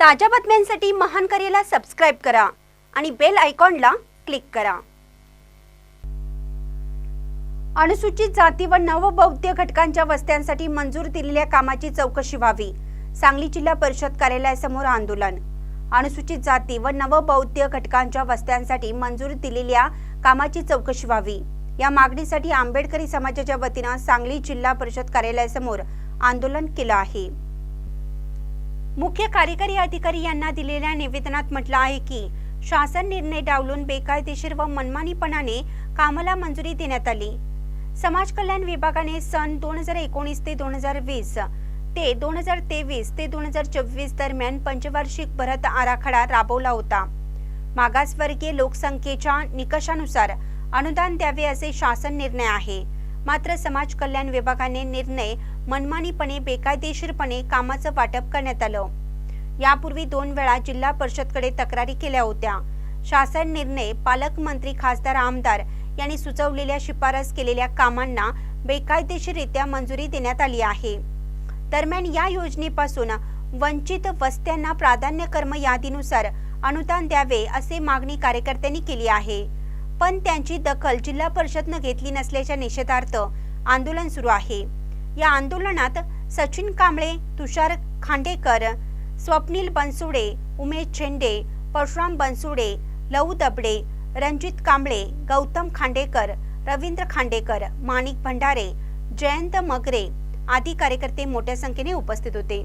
ताज्या बातम्यांसाठी महान करेला सबस्क्राईब करा आणि बेल आयकॉनला क्लिक करा. अनुसूचित जाती व नवबौद्ध घटकांच्या वस्त्यांसाठी मंजूर दिलेल्या कामाची चौकशी व्हावी सांगली जिल्हा परिषद कार्यालयासमोर आंदोलन. अनुसूचित जाती व नवबौद्ध घटकांच्या वस्त्यांसाठी मंजूर दिलेल्या कामाची चौकशी व्हावी. या मागणीसाठी आंबेडकरी समाजाच्या वतीनं सांगली जिल्हा परिषद कार्यालयासमोर आंदोलन केलं आहे. मुख्य कार्यकारी अधिकारी यांना दिलेल्या निवेदनात म्हटलं आहे की शासन निर्णय डावलून बेकायदेशीर व मनमानीपणाने कामाला मंजुरी देण्यात आली. समाज कल्याण विभागाने सन दोन हजार एकोणीस ते दोन हजार वीस ते दोन हजार तेवीस ते दोन हजार चोवीस दरम्यान पंचवार्षिक भरत आराखडा राबवला होता. मागासवर्गीय लोकसंख्येच्या निकषानुसार अनुदान द्यावे असे शासन निर्णय आहे. मात्र समाज कल्याण विभागाने निर्णय मनमानीपणे बेकायदेशीरपणे कामाचं वाटप करण्यात आलं. यापूर्वी दोन वेळा जिल्हा परिषदकडे तक्रारी केल्या होत्या. शासन निर्णय पालकमंत्री खासदार आमदार यांनी सुचवलेल्या शिफारस केलेल्या कामांना बेकायदेशीररित्या मंजुरी देण्यात आली आहे. दरम्यान या योजनेपासून वंचित वस्त्यांना प्राधान्यक्रम यादीनुसार अनुदान द्यावे असे मागणी कार्यकर्त्यांनी केली आहे. पण त्यांची दखल जिल्हा परिषदनं घेतली नसल्याच्या निषेधार्थ आंदोलन सुरू आहे. या आंदोलनात सचिन कांबळे तुषार खांडेकर स्वप्नील बनसुडे उमेश झेंडे परशुराम बनसुडे लऊ दबडे रणजित कांबळे गौतम खांडेकर रवींद्र खांडेकर माणिक भंडारे जयंत मगरे आदी कार्यकर्ते मोठ्या संख्येने उपस्थित होते.